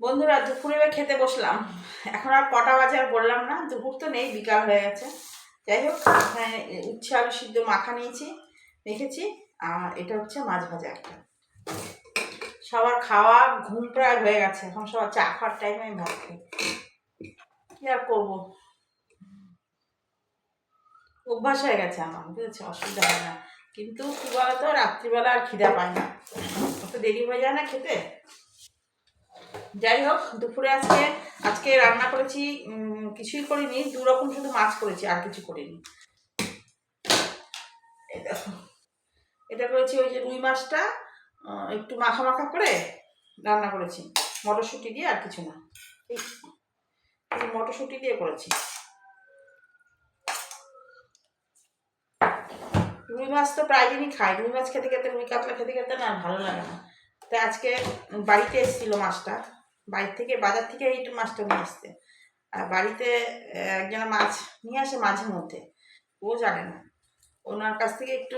বন্ধুরা, দুপুরে খেতে বসলাম। এখন আর কটা বাজে আর বললাম না, দুপুর তো নেই, বিকাল হয়ে গেছে। যাই হোক, এখানে উচ্ছে, আলু সিদ্ধ মাখা নিয়েছি, মেখেছি, আর এটা হচ্ছে মাছ ভাজা একটা। সবার খাওয়া ঘুম প্রায় হয়ে গেছে, এখন সবার চা খাওয়ার টাইমে আমি ভাত খাই কি আর করব? অভ্যাস হয়ে গেছে আমার, বুঝেছে? অসুবিধা হয় না। কিন্তু কি বলতো, রাত্রিবেলা আর খিদা পায় না। অত দেরি হয়ে যায় না খেতে? যাই হোক দুপুরে আজকে আজকে রান্না করেছি কিছুই করিনি দু রকম শুধু মাছ করেছি, আর কিছু করিনি। এটা করেছি ওই যে রুই মাছটা একটু মাখা মাখা করে রান্না করেছি। মটরশুঁটি দিয়ে আর কিছু না। মটরশুঁটি দিয়ে করেছি। রুই মাছ তো প্রায় দিনই খাই। রুই মাছ খেতে খেতে, রুই কাতলা খেতে খেতে না ভালো লাগে না। তাই আজকে বাড়িতে এসেছিল মাছটা। বাড়ি থেকে, বাজার থেকে এই মাছটা নিয়ে আসতে আর বাড়িতে একজন মাছ নিয়ে আসে মাঝে মধ্যে। ও জানে না। ওনার কাছ থেকে একটু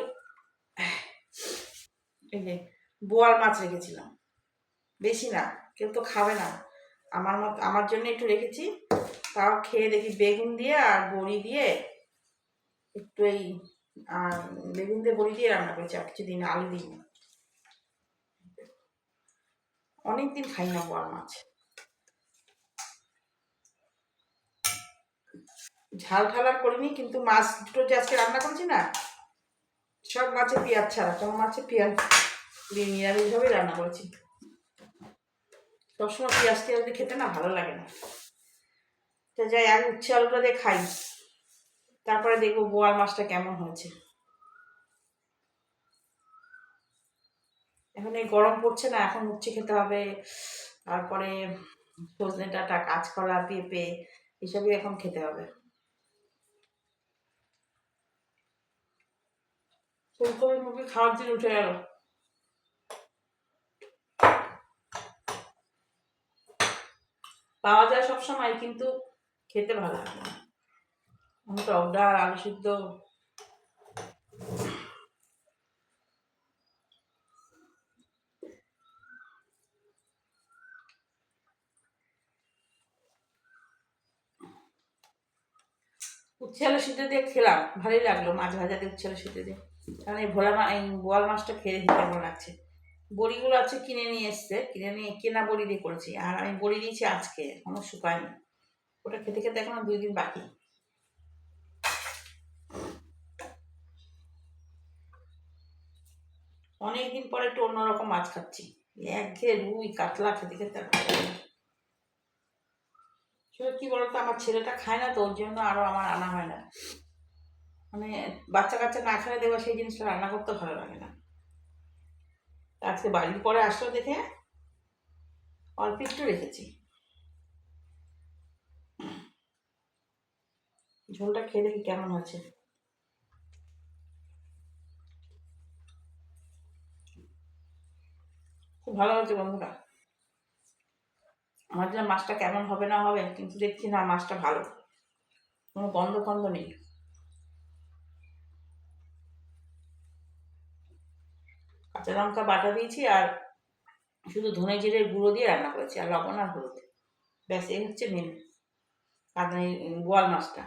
বোয়াল মাছ রেখেছিলাম। বেশি না, কেউ তো খাবে না। আমার মত, আমার জন্য একটু রেখেছি। তাও খেয়ে দেখি বেগুন দিয়ে আর বড়ি দিয়ে একটু এই, আর বেগুন দিয়ে বড়ি দিয়ে রান্না করেছি। আর কিছু দিন আলু দিই অনেকদিন খাই না বোয়াল মাছ। ঝাল ঠাল আর করিনি, কিন্তু মাছ দুটো যে আজকে রান্না করেছি না, সব মাছে পেঁয়াজ ছাড়া, সব মাছে পেঁয়াজ দিয়ে নিরামিষভাবেই রান্না করেছি। সবসময় পেঁয়াজ টিয়াজ দিয়ে খেতে না ভালো লাগে না। তো যাই, আগে উচ্ছে আলুটা দিয়ে খাই, তারপরে দেখব বোয়াল মাছটা কেমন হয়েছে। এখন এই গরম পড়ছে না, এখন উচ্ছে খেতে হবে। তারপরে সজনে ডাঁটা কাঁচকলা পেঁপে, এসবই এখন খেতে হবে। ফুলকপি মুখে খাওয়ার দিন উঠে গেল। পাওয়া যায় সবসময়, কিন্তু খেতে ভালো লাগে আমি টক ডাল আলু সিদ্ধ উচ্ছে আলু সিদ্ধ দিয়ে খেলাম, ভালোই লাগল মাছ ভাজা দিয়ে উচ্ছে সিদ্ধ দিয়ে। কারণ এই ভোলা মা এই বোয়াল মাছটা খেয়ে দেখি কেমন লাগছে। বড়িগুলো আছে কিনে নিয়ে এসছে, কিনে নিয়ে কেনা বড়ি দিয়ে করেছি, আর আমি বড়ি দিয়েছি আজকে, এখনও শুকায়নি। ওটা খেতে খেতে এখনও দুই দিন বাকি। অনেকদিন পরে একটু অন্যরকম মাছ খাচ্ছি। একঘেয়ে রুই, কাতলা, খেতে খেতে লাগে কি বলতো? আমার ছেলেটা খায় না তো, ওর জন্য আরও আমার আনা হয় না। মানে বাচ্চা কাচ্চা না খেলে দেওয়া সেই জিনিসটা রান্না করতে ভালো লাগে না। আজকে বাড়ির পরে আসলো দেখে, অল্প একটু রেখেছি। ঝোলটা খেয়ে দেখি কেমন আছে খুব ভালো হচ্ছে বন্ধুরা জন্য মাছটা কেমন হবে না হবে, কিন্তু দেখছি না মাছটা ভালো। কোনো গন্ধ গন্ধ নেই। কাঁচা লঙ্কা বাটা দিয়েছি আর শুধু ধনে জিরের গুঁড়ো দিয়ে রান্না করেছি, আর লবণ আর হলুদ। ব্যাস, এই হচ্ছে মেন এই বোয়াল মাছটা।